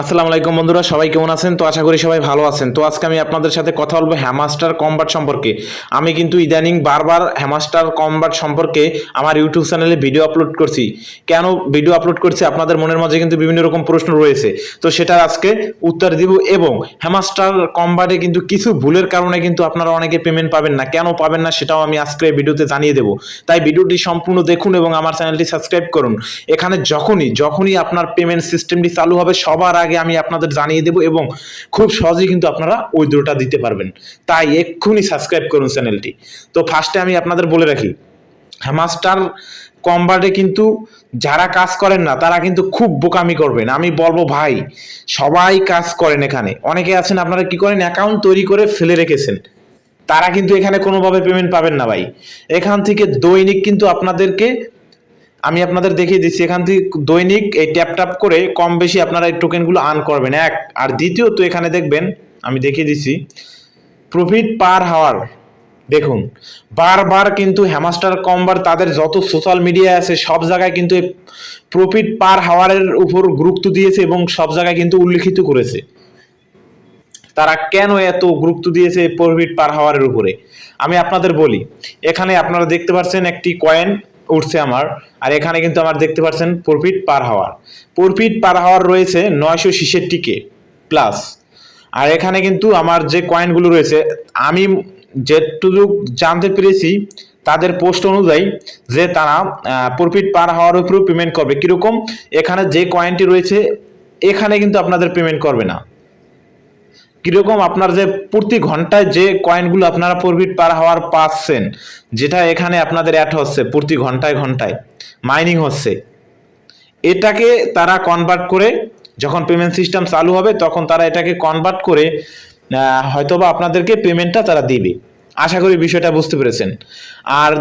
আসসালামু আলাইকুম বন্ধুরা, সবাই কেমন আছেন? তো আশা করি সবাই ভালো আছেন। তো আজকে আমি আপনাদের সাথে কথা বলব হ্যামাস্টার কম্বাট সম্পর্কে। আমি কিন্তু ইদানিং বারবার হ্যামাস্টার কম্বাট সম্পর্কে আমার ইউটিউব চ্যানেলে ভিডিও আপলোড করছি। কেন ভিডিও আপলোড করছি? আপনাদের মনের মাঝে কিন্তু বিভিন্ন রকম প্রশ্ন রয়েছে। তো সেটার আজকে উত্তর দিব এবং হ্যামাস্টার কম্বাটে কিন্তু কিছু ভুলের কারণে কিন্তু আপনারা অনেকে পেমেন্ট পাবেন না। কেন পাবেন না সেটাও আমি আজকে ভিডিওতে জানিয়ে দেবো। তাই ভিডিওটি সম্পূর্ণ দেখুন এবং আমার চ্যানেলটি সাবস্ক্রাইব করুন। এখানে যখনই যখনই আপনার পেমেন্ট সিস্টেমটি চালু হবে, সবার আগে আমি আপনাদের জানিয়ে দেবো এবং খুব সহজেই কিন্তু আপনারা উইথড্রটা দিতে পারবেন। তাই এক্ষুনি সাবস্ক্রাইব করুন চ্যানেলটি। তো ফার্স্টে আমি আপনাদের বলে রাখি হ্যামাস্টার কম্বাটে কিন্তু যারা কাজ করেন না, তারা কিন্তু খুব বোকামি করবেন। আমি বলব ভাই, সবাই কাজ করেন এখানে। অনেকে আছেন, আপনারা কি করেন? অ্যাকাউন্ট তৈরি করে ফেলে রেখেছেন। তারা কিন্তু এখানে কোনোভাবে পেমেন্ট পাবেন না ভাই। এখান থেকে দৈনিক কিন্তু আপনাদেরকে আমি আপনাদের দেখিয়ে দিচ্ছি, এখান থেকে দৈনিক এই ট্যাপ ট্যাপ করে কম বেশি আপনারা এই টোকেনগুলো আর্ন করবেন। এক, আর দ্বিতীয়ত এখানে দেখবেন, আমি দেখিয়ে দিচ্ছি প্রফিট পার হাওয়ার দেখুন, বারবার কিন্তু হ্যামাস্টার কমবার তাদের যত সোশ্যাল মিডিয়া আছে, সব জায়গায় কিন্তু প্রফিট পার হাওয়ারের উপর গুরুত্ব দিয়েছে এবং সব জায়গায় কিন্তু উল্লেখিত করেছে। তারা কেন এত গুরুত্ব দিয়েছে প্রফিট পার হাওয়ারের উপরে? আমি আপনাদের বলি, এখানে আপনারা দেখতে পাচ্ছেন একটি কয়েন উঠছে আমার। আর এখানে কিন্তু আমার দেখতে পাচ্ছেন প্রফিট পার হাওয়ার। প্রফিট পার হাওয়ার রয়েছে নয়শো ছেষট্টিকে প্লাস আর এখানে কিন্তু আমার যে কয়েনগুলো রয়েছে, আমি যেটুকু জানতে পেরেছি, তাদের পোস্ট অনুযায়ী যে তারা প্রফিট পার হওয়ার উপরেও পেমেন্ট করবে। কীরকম? এখানে যে কয়েনটি রয়েছে, এখানে কিন্তু আপনাদের পেমেন্ট করবে না। কীরকম আপনার যে প্রতি ঘন্টায় যে কয়েনগুলো আপনারা প্রফিট পার হওয়ার পাচ্ছেন, যেটা এখানে আপনাদের অ্যাড হচ্ছে প্রতি ঘন্টায় ঘন্টায় মাইনিং হচ্ছে, এটাকে তারা কনভার্ট করে যখন পেমেন্ট সিস্টেম চালু হবে, তখন তারা এটাকে কনভার্ট করে হয়তোবা আপনাদেরকে পেমেন্টটা তারা দিবে। আশা করি বিষয়টা বুঝতে পেরেছেন। আর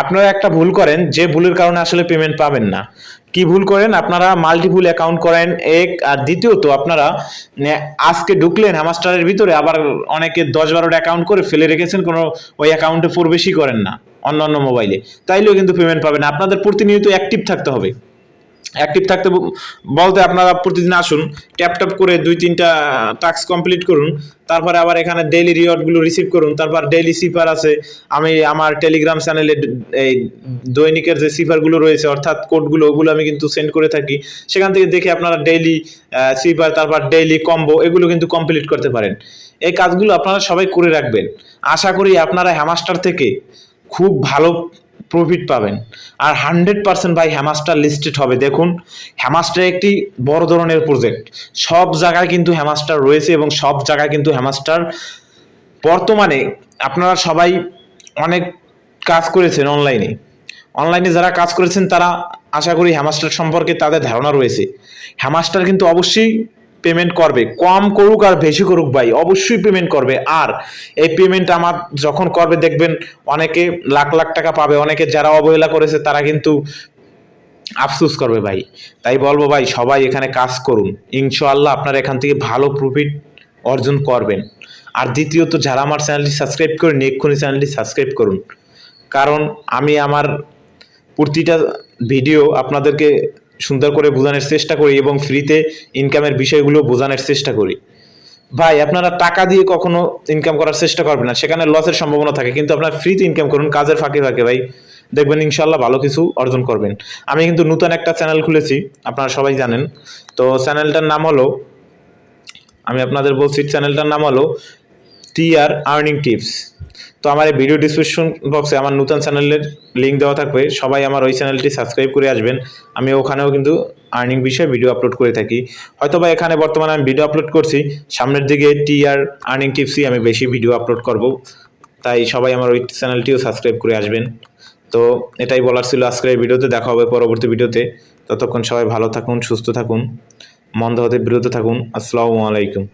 আপনারা একটা ভুল করেন, যে ভুলের কারণে আসলে পেমেন্ট পাবেন না। কি ভুল করেন? আপনারা মাল্টিপুল অ্যাকাউন্ট করেন, এক আর দ্বিতীয়ত আপনারা আজকে ঢুকলেন হ্যামাস্টারের ভিতরে, আবার অনেকে দশ বারোটা অ্যাকাউন্ট করে ফেলে রেখেছেন, কোনো ওই অ্যাকাউন্টে প্রবেশই করেন না অন্য অন্য মোবাইলে তাইলেও কিন্তু পেমেন্ট পাবেন আপনাদের প্রতিনিয়ত অ্যাক্টিভ থাকতে হবে। অ্যাক্টিভ থাকতে বলতে আপনারা প্রতিদিন আসুন ট্যাপ ট্যাপ করে দুই তিনটা টাস্ক কমপ্লিট করুন, তারপরে আবার এখানে ডেইলি রিওয়ার্ডগুলো রিসিভ করুন, তারপর ডেইলি সিপার আছে, আমি আমার টেলিগ্রাম চ্যানেলে এই দৈনিকের যে সিপারগুলো রয়েছে, অর্থাৎ কোডগুলো ওগুলো আমি কিন্তু সেন্ড করে থাকি, সেখান থেকে দেখে আপনারা ডেইলি সিপার তারপর ডেইলি কম্বো এগুলো কিন্তু কমপ্লিট করতে পারেন। এই কাজগুলো আপনারা সবাই করে রাখবেন। আশা করি আপনারা হ্যামাস্টার থেকে খুব ভালো প্রফিট পাবেন। আর হান্ড্রেড পার্সেন্ট ভাই হ্যামাস্টার লিস্টেড হবে। দেখুন হ্যামাস্টার একটি বড় ধরনের প্রজেক্ট সব জায়গায় কিন্তু হ্যামাস্টার রয়েছে এবং সব জায়গায় কিন্তু হ্যামাস্টার বর্তমানে আপনারা সবাই অনেক কাজ করেছেন অনলাইনে অনলাইনে যারা কাজ করেছেন তারা আশা করি হ্যামাস্টার সম্পর্কে তাদের ধারণা রয়েছে। হ্যামাস্টার কিন্তু অবশ্যই পেমেন্ট করবে, কম করুক আর বেশি করুক ভাই, অবশ্যই পেমেন্ট করবে। আর এই পেমেন্ট আমার যখন করবে, দেখবেন অনেকে লাখ লাখ টাকা পাবে, অনেকে যারা অবহেলা করেছে, তারা কিন্তু আফসোস করবে ভাই। তাই বলব ভাই, সবাই এখানে কাজ করুন। ইনশাআল্লাহ আপনারা এখান থেকে ভালো প্রফিট অর্জন করবেন। আর দ্বিতীয়ত, যারা আমার চ্যানেলটি সাবস্ক্রাইব করেন এক্ষুনি চ্যানেলটি সাবস্ক্রাইব করুন। কারণ আমি আমার প্রতিটা ভিডিও আপনাদেরকে সুন্দর করে বোঝানোর চেষ্টা করি এবং ফ্রিতে ইনকামের বিষয়গুলো বোঝানোর চেষ্টা করি। ভাই, আপনারা টাকা দিয়ে কখনো ইনকাম করার চেষ্টা করবেন না। সেখানে লসের সম্ভাবনা থাকে, কিন্তু আপনারা ফ্রিতে ইনকাম করুন, কাজের ফাঁকে ফাঁকে ভাই। দেখবেন ইনশাল্লাহ ভালো কিছু অর্জন করবেন। আমি কিন্তু নতুন একটা চ্যানেল খুলেছি, আপনারা সবাই জানেন। তো চ্যানেলটার নাম হলো, আমি আপনাদের বলছি চ্যানেলটার নাম হলো টি আর আর্নিং টিপস তো আমার এই ভিডিও ডিসক্রিপশন বক্সে আমার নতুন চ্যানেলের লিঙ্ক দেওয়া থাকবে। সবাই আমার ওই চ্যানেলটি সাবস্ক্রাইব করে আসবেন। আমি ওখানেও কিন্তু আর্নিং বিষয়ে ভিডিও আপলোড করে থাকি। হয়তো বা এখানে বর্তমানে আমি ভিডিও আপলোড করছি। সামনের দিকে টি আর আর্নিং টিপসই আমি বেশি ভিডিও আপলোড করব। তাই সবাই আমার ওই চ্যানেলটিও সাবস্ক্রাইব করে আসবেন। তো এটাই বলার ছিল আজকের ভিডিওতে দেখা হবে পরবর্তী ভিডিওতে ততক্ষণ সবাই ভালো থাকুন, সুস্থ থাকুন, মন্দ হতে বিরত থাকুন। আসসালামু আলাইকুম।